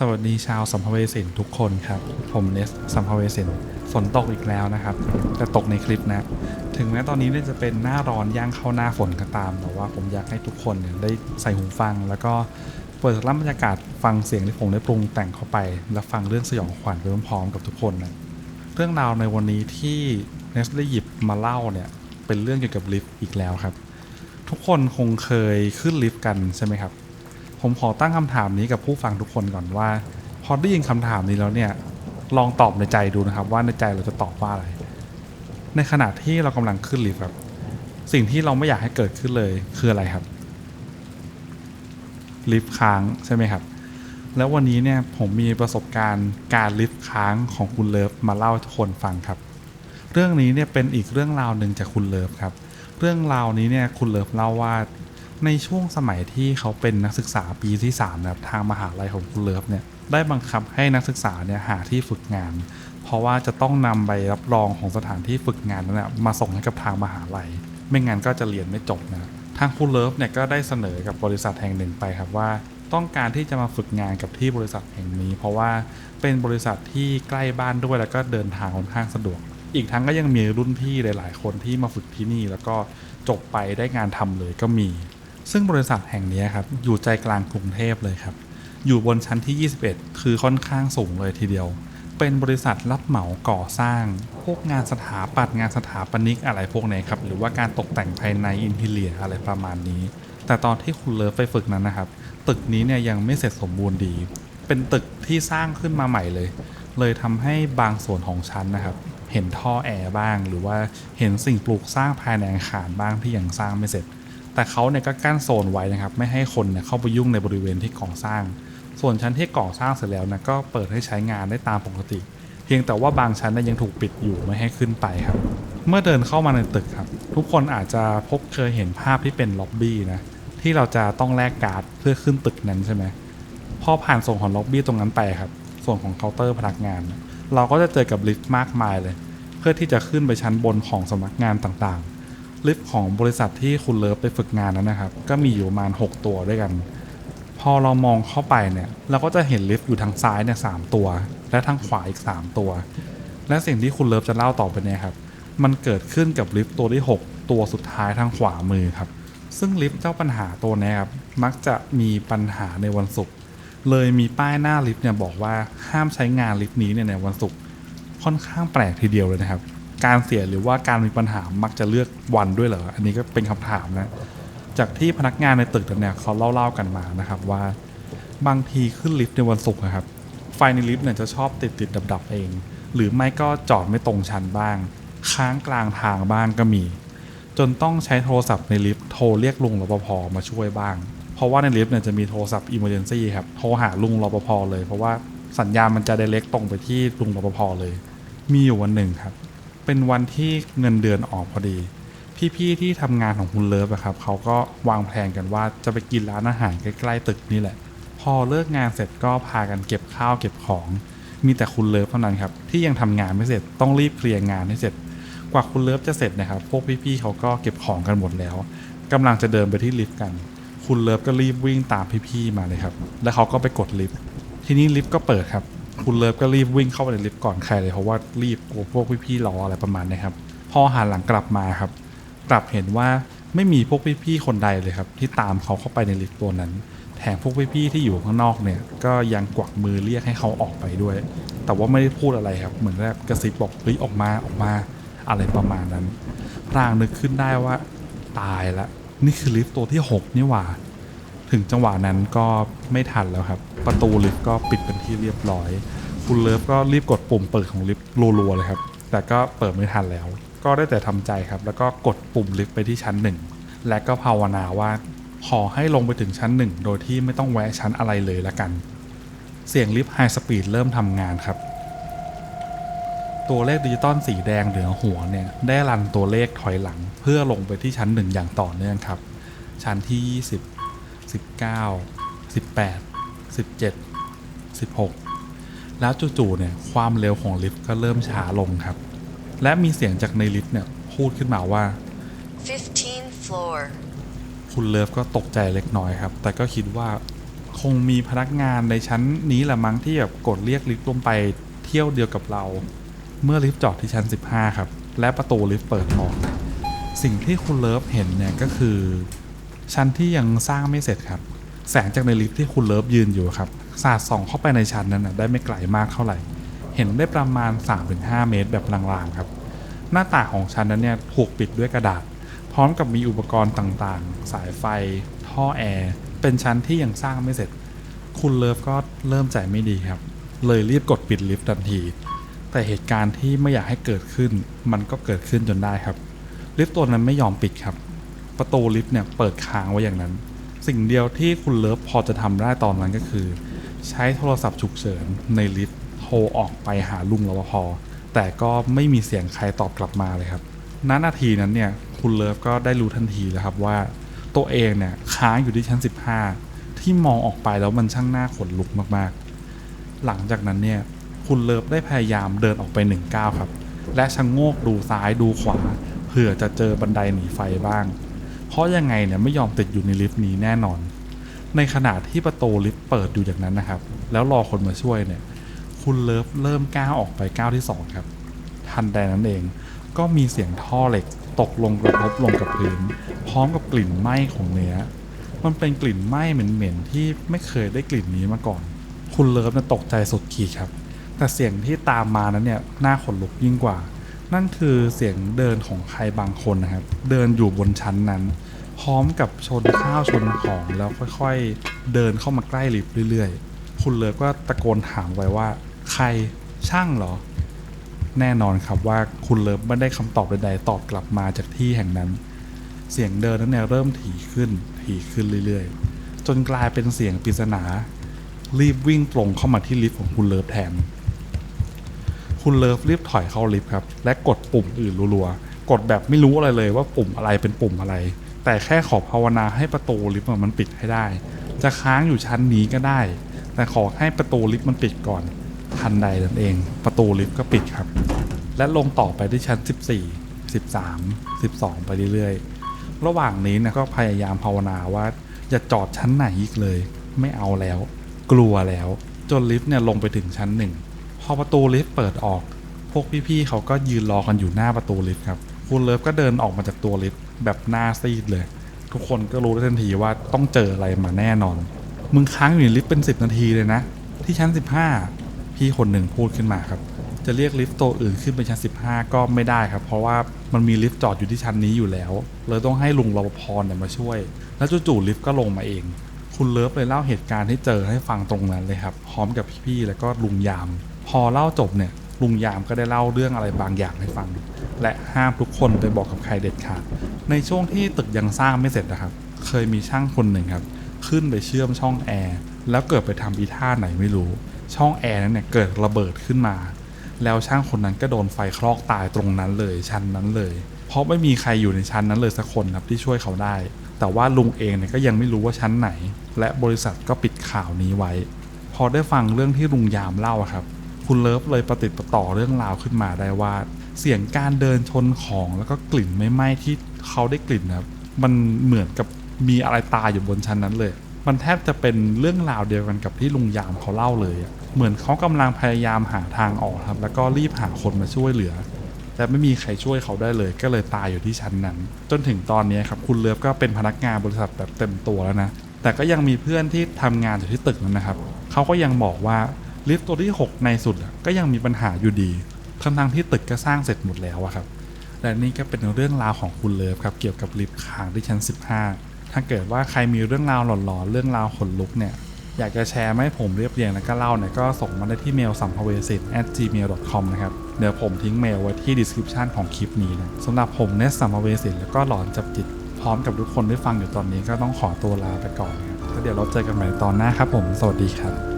สวัสดีชาวสัมภเวสินทุกคนครับ ผมเนสสัมภเวสินฝนตกอีกแล้วนะครับแต่ตกในคลิปนะ ถึงแม้ตอนนี้เนี่ยจะเป็นหน้าร้อนย่างเข้าหน้าฝนก็ตาม แต่ว่าผมอยากให้ทุกคนเนี่ยได้ใส่หูฟัง แล้วก็เปิดรับบรรยากาศฟังเสียงที่ผมได้ปรุงแต่งเข้าไป และฟังเรื่องสยองขวัญไปพร้อมๆกับทุกคนนะเรื่องราวในวันนี้ที่เนสได้หยิบมาเล่าเนี่ยเป็นเรื่องเกี่ยวกับลิฟต์อีกแล้วครับ ทุกคนคงเคยขึ้นลิฟต์กันใช่ไหมครับ ผมขอตั้งคำถามนี้กับผู้ฟังทุกคนก่อนว่า พอได้ยินคำถามนี้แล้วเนี่ย ลองตอบในใจดูนะครับ ว่าในใจเราจะตอบว่าอะไร ในขณะที่เรากำลังขึ้นลิฟต์ครับ สิ่งที่เราไม่อยากให้เกิดขึ้นเลยคืออะไรครับ ลิฟต์ค้างใช่ไหมครับ แล้ววันนี้เนี่ยผมมีประสบการณ์การลิฟต์ค้างของคุณเลิฟมาเล่าให้ทุกคนฟังครับ เรื่องนี้เนี่ยเป็นอีกเรื่องราวหนึ่งจากคุณเลิฟครับ เรื่องราวนี้เนี่ยคุณเลิฟเล่าว่า ในช่วงสมัยที่เขาเป็นนักศึกษาปีที่3นะครับทางมหาลัยของคุณเลิฟเนี่ยได้บังคับให้นักศึกษาเนี่ยหาที่ฝึกงาน เพราะว่าจะต้องนำใบรับรองของสถานที่ฝึกงานนั้นนะมาส่งให้กับทางมหาลัย ไม่งั้นก็จะเรียนไม่จบนะทางคุณเลิฟเนี่ยก็ได้เสนอกับบริษัทแห่งหนึ่งไปครับว่า ต้องการที่จะมาฝึกงานกับที่บริษัทแห่งนี้ เพราะว่าเป็นบริษัทที่ใกล้บ้านด้วยแล้วก็เดินทางค่อนข้างสะดวก อีกทั้งก็ยังมีรุ่นพี่หลาย ๆ คนที่มาฝึกที่นี่ แล้วก็จบไปได้งานทำเลยก็มี ซึ่งบริษัทแห่งนี้ครับอยู่ใจกลางกรุงเทพเลยครับ อยู่บนชั้นที่ 21 คือค่อนข้างสูงเลยทีเดียว เป็นบริษัทรับเหมาก่อสร้าง พวกงานสถาปัตย์งานสถาปนิกอะไรพวกนี้ครับ หรือว่าการตกแต่งภายในอินทีเลียอะไรประมาณนี้ แต่ตอนที่คุณเลิฟไปฝึกนั้นนะครับ ตึกนี้เนี่ยยังไม่เสร็จสมบูรณ์ดี เป็นตึกที่สร้างขึ้นมาใหม่เลย เลยทำให้บางส่วนของชั้นนะครับ เห็นท่อแอร์บ้าง หรือว่าเห็นสิ่งปลูกสร้างภายในอาคารบ้างที่ยังสร้างไม่เสร็จ แต่เขาเนี่ยก็กั้นโซนไว้นะครับ ไม่ให้คนเนี่ยเข้าไปยุ่งในบริเวณที่ก่อสร้าง ส่วนชั้นที่ก่อสร้างเสร็จแล้วนะก็เปิดให้ใช้งานได้ตามปกติ เพียงแต่ว่าบางชั้นเนี่ยยังถูกปิดอยู่ไม่ให้ขึ้นไปครับ เมื่อเดินเข้ามาในตึกครับ ทุกคนอาจจะพบเคยเห็นภาพที่เป็นล็อบบี้นะที่เราจะต้องแลกการ์ดเพื่อขึ้นตึกนั้นใช่ไหมพอผ่านส่วนของล็อบบี้ตรงนั้นไปครับ ส่วนของเคาน์เตอร์พนักงาน เราก็จะเจอกับลิฟต์มากมายเลย เพื่อที่จะขึ้นไปชั้นบนของสำนักงานต่างๆ ลิฟต์ของบริษัทที่คุณเลิฟไปฝึกงานนั้นนะครับ ก็มีอยู่ประมาณ 6 ตัวด้วยกัน พอเรามองเข้าไปเนี่ยเราก็จะเห็นลิฟต์อยู่ทางซ้ายเนี่ยสามตัว และทางขวาอีก 3 ตัว และสิ่งที่คุณเลิฟจะเล่าต่อไปเนี่ยครับมันเกิดขึ้นกับลิฟต์ตัวที่ 6 ตัวสุดท้ายทางขวามือครับ ซึ่งลิฟต์เจ้าปัญหาตัวนี้ครับมักจะมีปัญหาในวันศุกร์เลยมีป้ายหน้าลิฟต์เนี่ยบอกว่าห้ามใช้งานลิฟต์นี้เนี่ยในวันศุกร์ค่อนข้างแปลกทีเดียวเลยนะครับ การเสียหรือว่าการมีปัญหามักจะเลือกวันด้วยเหรอ อันนี้ก็เป็นคำถามนะ จากที่พนักงานในตึกเนี่ยเขาเล่าๆกันมานะครับว่า บางทีขึ้นลิฟต์ในวันศุกร์นะครับ ไฟในลิฟต์เนี่ยจะชอบติดติดดับดับเอง หรือไม่ก็จอดไม่ตรงชั้นบ้าง ค้างกลางทางบ้างก็มี จนต้องใช้โทรศัพท์ในลิฟต์โทรเรียกลุงรปภมาช่วยบ้าง เพราะว่าในลิฟต์เนี่ยจะมีโทรศัพท์อิมเมอร์เจนซี่ครับโทรหาลุงรปภเลย เพราะว่าสัญญาณมันจะไดเรกตรงไปที่ลุงรปภเลย มีอยู่วันหนึ่งครับ เป็นวันที่เงินเดือนออกพอดี พี่ๆที่ทำงานของคุณเลิฟอะครับเขาก็วางแผนกันว่าจะไปกินร้านอาหารใกล้ๆตึกนี่แหละ พอเลิกงานเสร็จก็พากันเก็บข้าวเก็บของ มีแต่คุณเลิฟเท่านั้นครับที่ยังทำงานไม่เสร็จต้องรีบเคลียร์งานให้เสร็จ กว่าคุณเลิฟจะเสร็จนะครับพวกพี่ๆเขาก็เก็บของกันหมดแล้วกำลังจะเดินไปที่ลิฟต์กัน คุณเลิฟก็รีบวิ่งตามพี่ๆมาเลยครับแล้วเขาก็ไปกดลิฟต์ทีนี้ลิฟต์ก็เปิดครับ คุณเลิฟก็รีบวิ่งเข้าไปในลิฟต์ก่อนใครเลยเพราะว่ารีบกลัวพวกพี่ๆรออะไรประมาณนี้ครับ พอหันหลังกลับมาครับ กลับเห็นว่าไม่มีพวกพี่ๆคนใดเลยครับ ที่ตามเขาเข้าไปในลิฟต์ตัวนั้น แถมพวกพี่ๆที่อยู่ข้างนอกเนี่ย ก็ยังกวักมือเรียกให้เขาออกไปด้วย แต่ว่าไม่ได้พูดอะไรครับ เหมือนแบบกระซิบบอกเฮ้ยออกมาออกมาอะไรประมาณนั้นพรางนึกขึ้นได้ว่า ตายละนี่คือลิฟต์ตัวที่ 6 นี่หว่า ถึงจังหวะนั้นก็ไม่ทันแล้วครับ ประตูลิฟต์ก็ปิดเป็นที่เรียบร้อย คุณเลิฟก็รีบกดปุ่มเปิดของลิฟต์รัวๆเลยครับ แต่ก็เปิดไม่ทันแล้ว ก็ได้แต่ทำใจครับ แล้วก็กดปุ่มลิฟต์ไปที่ชั้นหนึ่งและก็ภาวนาว่าขอให้ลงไปถึงชั้นหนึ่งโดยที่ไม่ต้องแวะชั้นอะไรเลยละกัน เสียงลิฟต์ไฮสปีดเริ่มทำงานครับ ตัวเลขดิจิตอลสีแดงเหนือหัวเนี่ยได้รันตัวเลขถอยหลังเพื่อลงไปที่ชั้นหนึ่งอย่างต่อเนื่องครับ ชั้นที่ 20 19 18 17 16 แล้วจู่ๆเนี่ยความเร็วของลิฟต์ก็เริ่มช้าลงครับ และมีเสียงจากในลิฟต์เนี่ยพูดขึ้นมาว่า 15th floor. คุณเลิฟก็ตกใจเล็กน้อยครับ แต่ก็คิดว่าคงมีพนักงานในชั้นนี้แหละมั้งที่แบบกดเรียกลิฟต์ลงไปเที่ยวเดียวกับเรา เมื่อลิฟต์จอดที่ชั้น 15 ครับ และประตูลิฟต์เปิดออก สิ่งที่คุณเลิฟเห็นเนี่ยก็คือ ชั้นที่ยังสร้างไม่เสร็จครับ แสงจากในลิฟต์ที่คุณเลิฟยืนอยู่ครับ สาดส่องเข้าไปในชั้นนั้นนะได้ไม่ไกลมากเท่าไหร่ เห็นได้ประมาณ 3-5 เมตรแบบลางๆครับ หน้าต่างของชั้นนั้นเนี่ยถูกปิดด้วยกระดาษ พร้อมกับมีอุปกรณ์ต่างๆ สายไฟ ท่อแอร์ เป็นชั้นที่ยังสร้างไม่เสร็จ คุณเลิฟก็เริ่มใจไม่ดีครับ เลยรีบกดปิดลิฟต์ทันที แต่เหตุการณ์ที่ไม่อยากให้เกิดขึ้น มันก็เกิดขึ้นจนได้ครับ ลิฟต์ตัวนั้นไม่ยอมปิดครับ ประตูลิฟต์เนี่ยเปิดค้างไว้อย่างนั้น สิ่งเดียวที่คุณเลิฟพอจะทำได้ตอนนั้นก็คือ ใช้โทรศัพท์ฉุกเฉินในลิฟต์โทรออกไปหาลุงรปภแต่ก็ไม่มีเสียงใครตอบกลับมาเลยครับณนาทีนั้นเนี่ยคุณเลิฟก็ได้รู้ทันทีแล้วครับว่า ตัวเองเนี่ยค้างอยู่ที่ชั้น 15 ที่มองออกไปแล้วมันช่างน่าขนลุกมากๆ หลังจากนั้นเนี่ยคุณเลิฟได้พยายามเดินออกไปหนึ่งก้าวครับ และชะงโงกดูซ้ายดูขวาเผื่อจะเจอบันไดหนีไฟบ้าง ราะยังไงเนี่ยไม่ยอมติดอยู่ในลิฟต์นี้แน่นอน ในขณะที่ประตูลิฟต์เปิดอยู่อย่างนั้นนะครับ แล้วรอคนมาช่วยเนี่ย คุณเลิฟเริ่มก้าวออกไปก้าวที่สองครับ ทันใดนั้นเอง ก็มีเสียงท่อเหล็ก ตกลงกระทบลงกับพื้น พร้อมกับกลิ่นไหม้ของเนื้อ มันเป็นกลิ่นไหม้เหม็นๆที่ไม่เคยได้กลิ่นนี้มาก่อน คุณเลิฟน่ะตกใจสุดขีดครับ แต่เสียงที่ตามมานั้นเนี่ยน่าขนลุกยิ่งกว่า นั่นคือเสียงเดินของใครบางคนนะครับ เดินอยู่บนชั้นนั้น พร้อมกับชนข้าวชนของแล้วค่อยๆ เดินเข้ามาใกล้ลิฟต์เรื่อยๆ คุณเลิฟก็ตะโกนถามไว้ว่า ใครช่างเหรอ แน่นอนครับว่าคุณเลิฟไม่ได้คำตอบใดๆตอบกลับมาจากที่แห่งนั้น เสียงเดินนั้นเนี่ยเริ่มถี่ขึ้นถี่ขึ้นเรื่อยๆ จนกลายเป็นเสียงปริศนา รีบวิ่งตรงเข้ามาที่ลิฟต์ของคุณเลิฟแทน คุณเลิฟรีบถอยเข้าลิฟต์ครับ และกดปุ่มอื่นรัวๆ กดแบบไม่รู้อะไรเลยว่าปุ่มอะไรเป็นปุ่มอะไร แต่แค่ขอภาวนาให้ประตูลิฟต์มันปิดให้ได้ จะค้างอยู่ชั้นนี้ก็ได้ แต่ขอให้ประตูลิฟต์มันปิดก่อน ทันใดนั่นเอง ประตูลิฟต์ก็ปิดครับ และลงต่อไปที่ชั้น 14 13 12 ไปเรื่อยๆ ระหว่างนี้นะก็พยายามภาวนาว่าอย่าจอดชั้นไหนอีกเลย ไม่เอาแล้ว กลัวแล้ว จนลิฟต์เนี่ยลงไปถึงชั้นหนึ่ง พอประตูลิฟต์เปิดออก พวกพี่ๆเขาก็ยืนรอกันอยู่หน้าประตูลิฟต์ครับคุณเลิฟก็เดินออกมาจากตัวลิฟต์แบบหน้าซีดเลย ทุกคนก็รู้ได้ทันทีว่าต้องเจออะไรมาแน่นอน มึงค้างอยู่ในลิฟต์เป็น 10 นาทีเลยนะ ที่ชั้น 15 พี่คนหนึ่งพูดขึ้นมาครับ จะเรียกลิฟต์ตัวอื่นขึ้นไปชั้น 15 ก็ไม่ได้ครับ เพราะว่ามันมีลิฟต์จอดอยู่ที่ชั้นนี้อยู่แล้วเลยต้องให้ลุงรปภเนี่ยมาช่วย แล้วจู่ๆลิฟต์ก็ลงมาเอง คุณเลิฟเลยเล่าเหตุการณ์ที่เจอให้ฟังตรงนั้นเลยครับพร้อมกับพี่ๆแล้วก็ลุงยาม พอเล่าจบเนี่ยลุงยามก็ได้เล่าเรื่องอะไรบางอย่างให้ฟัง และห้ามทุกคนไปบอกกับใครเด็ดขาด ในช่วงที่ตึกยังสร้างไม่เสร็จนะครับ เคยมีช่างคนหนึ่งครับ ขึ้นไปเชื่อมช่องแอร์แล้วเกิดไปทำอีท่าไหนไม่รู้ ช่องแอร์นั้นเนี่ยเกิดระเบิดขึ้นมา แล้วช่างคนนั้นก็โดนไฟคลอกตายตรงนั้นเลยชั้นนั้นเลย เพราะไม่มีใครอยู่ในชั้นนั้นเลยสักคนครับที่ช่วยเขาได้ แต่ว่าลุงเองเนี่ยก็ยังไม่รู้ว่าชั้นไหน และบริษัทก็ปิดข่าวนี้ไว้ พอได้ฟังเรื่องที่ลุงยามเล่าครับ คุณเลิฟเลยประติดประต่อเรื่องราวขึ้นมาได้ว่า เสียงการเดินชนของแล้วก็กลิ่นไม่ไหม้ที่เขาได้กลิ่นนะครับมันเหมือนกับมีอะไรตายอยู่บนชั้นนั้นเลย มันแทบจะเป็นเรื่องราวเดียวกันกับที่ลุงยามเขาเล่าเลย เหมือนเขากำลังพยายามหาทางออกครับ แล้วก็รีบหาคนมาช่วยเหลือ แต่ไม่มีใครช่วยเขาได้เลย ก็เลยตายอยู่ที่ชั้นนั้น จนถึงตอนนี้ครับคุณเลิฟก็เป็นพนักงานบริษัทแบบเต็มตัวแล้วนะ แต่ก็ยังมีเพื่อนที่ทำงานอยู่ที่ตึกนั้นนะครับ เขาก็ยังบอกว่า ลิฟต์ตัวที่ 6 ในสุดก็ยังมีปัญหาอยู่ดีทั้งทงๆที่ตึกก็สร้างเสร็จหมดแล้วอะครับและนี่ก็เป็นเรื่องราวของคุณเลิฟครับเกี่ยวกับลิฟต์ค้างที่ชั้น 15 ถ้าเกิดว่าใครมีเรื่องราวหลอนๆเรื่องราวขนลุกเนี่ยอยากจะแชร์มาให้ผมเรียบเรียงแล้วก็เล่าเนี่ยก็ส่งมาได้ที่เมลสัมภเวสิต at gmail com นะครับ เดี๋ยวผมทิ้งเมลไว้ที่ description ของคลิปนี้นะสำหรับผมเนสสัมภเวสิตแล้วก็หลอนจับจิต พร้อมกับทุกคนที่ฟังอยู่ตอนนี้ก็ต้องขอตัวลาไปก่อนครับแล้วเดี๋ยวเราเจอกันใหม่ตอนหน้าครับผม สวัสดีครับ